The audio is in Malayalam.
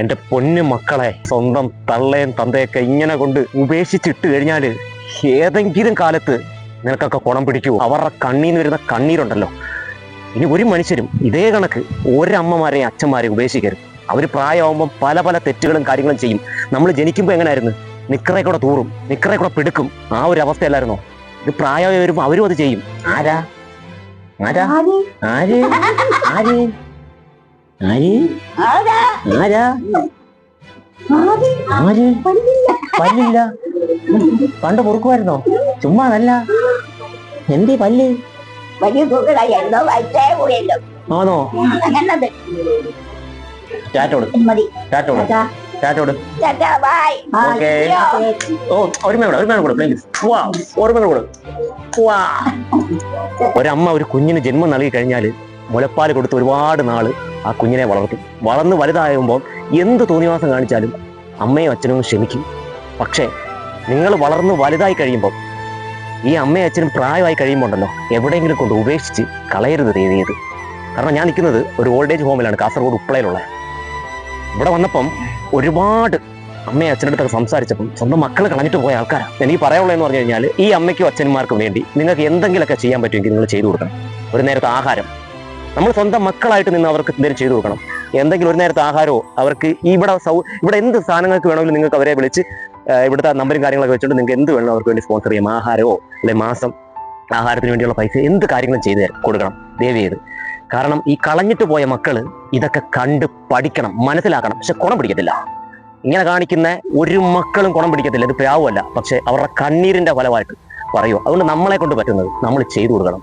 എന്റെ പൊന്നു മക്കളെ സ്വന്തം തള്ളയും തന്തയൊക്കെ ഇങ്ങനെ കൊണ്ട് ഉപേക്ഷിച്ചിട്ട് കഴിഞ്ഞാൽ ഏതെങ്കിലും കാലത്ത് നിനക്കൊക്കെ കുണം പിടിക്കുമോ അവരുടെ കണ്ണീന്ന് വരുന്ന കണ്ണീരുണ്ടല്ലോ. ഇനി ഒരു മനുഷ്യരും ഇതേ കണക്ക് ഒരമ്മമാരെയും അച്ഛന്മാരെയും ഉപേക്ഷിക്കരുത്. അവർ പ്രായമാകുമ്പോൾ പല പല തെറ്റുകളും കാര്യങ്ങളും ചെയ്യും. നമ്മൾ ജനിക്കുമ്പോൾ എങ്ങനെയായിരുന്നു നിക്കറെ കൂടെ തൂറും നിക്കറെ കൂടെ പിടുക്കും. ആ ഒരു അവസ്ഥയല്ലായിരുന്നോ? ഇത് പ്രായമായി വരുമ്പോൾ അവരും അത് ചെയ്യും. ആരാ? ആരാ? ആര്? ആര്? ആര്? ആരാ? ആര്? പല്ലില്ല. പണ്ട് പൊറുക്കുമായിരുന്നോ ചുമ്മാ നല്ല എന്തേ പല്ല് ആണോ? ഓക്കേ. ഓ കൂടെ പ്ലീസ് വാ കൂടെ. വാ ഒരമ്മ ഒരു കുഞ്ഞിന് ജന്മം നൽകി കഴിഞ്ഞാൽ മുലപ്പാൽ കൊടുത്ത് ഒരുപാട് നാൾ ആ കുഞ്ഞിനെ വളർത്തും. വളർന്ന് വലുതായുമ്പോൾ എന്ത് തോന്നിവാസം കാണിച്ചാലും അമ്മയും അച്ഛനും ക്ഷമിക്കും. പക്ഷേ നിങ്ങൾ വളർന്ന് വലുതായി കഴിയുമ്പോൾ ഈ അമ്മയും അച്ഛനും പ്രായമായി കഴിയുമ്പോൾ ഉണ്ടല്ലോ എവിടെയെങ്കിലും കൊണ്ട് ഉപേക്ഷിച്ച് കളയരുത് ദൈവീത് കാരണം ഞാൻ നിൽക്കുന്നത് ഒരു ഓൾഡ് ഏജ് ഹോമിലാണ് കാസർഗോഡ് ഉപ്പളയിലുള്ള. ഇവിടെ വന്നപ്പം ഒരുപാട് അമ്മയും അച്ഛന്റെ അടുത്തൊക്കെ സംസാരിച്ചപ്പം സ്വന്തം മക്കൾ കളഞ്ഞിട്ട് പോയ ആൾക്കാരാണ് എനിക്ക് പറയാനുള്ളതെന്ന് പറഞ്ഞു കഴിഞ്ഞാൽ ഈ അമ്മയ്ക്കും അച്ഛന്മാർക്കും വേണ്ടി നിങ്ങൾക്ക് എന്തെങ്കിലുമൊക്കെ ചെയ്യാൻ പറ്റുമെങ്കിൽ നിങ്ങൾ ചെയ്തു കൊടുക്കണം. ഒരു നേരത്തെ ആഹാരം നമ്മൾ സ്വന്തം മക്കളായിട്ട് നിന്ന് അവർക്ക് എന്തെങ്കിലും ചെയ്തു കൊടുക്കണം. എന്തെങ്കിലും ഒരു നേരത്തെ ആഹാരമോ അവർക്ക് ഇവിടെ സൗ ഇവിടെ എന്ത് സാധനങ്ങൾക്ക് വേണമെങ്കിലും നിങ്ങൾക്ക് അവരെ വിളിച്ച് ഇവിടുത്തെ നമ്പരും കാര്യങ്ങളൊക്കെ വെച്ചുകൊണ്ട് നിങ്ങൾക്ക് എന്ത് വേണം അവർക്ക് വേണ്ടി സ്പോൺസർ ചെയ്യാം. ആഹാരമോ അല്ലെങ്കിൽ മാസം ആഹാരത്തിന് വേണ്ടിയുള്ള പൈസ എന്ത് കാര്യങ്ങളും ചെയ്ത് കൊടുക്കണം ദയവ് ചെയ്ത്. കാരണം ഈ കളഞ്ഞിട്ട് പോയ മക്കൾ ഇതൊക്കെ കണ്ട് പഠിക്കണം മനസ്സിലാക്കണം. പക്ഷെ കുണം പിടിക്കത്തില്ല. ഇങ്ങനെ കാണിക്കുന്ന ഒരു മക്കളും കുണം പിടിക്കത്തില്ല. ഇത് പ്രാവുമല്ല. പക്ഷെ അവരുടെ കണ്ണീരിന്റെ ഫലമായിട്ട് പറയുമോ അതുകൊണ്ട് നമ്മളെ കൊണ്ട് പറ്റുന്നത് നമ്മൾ ചെയ്തു കൊടുക്കണം.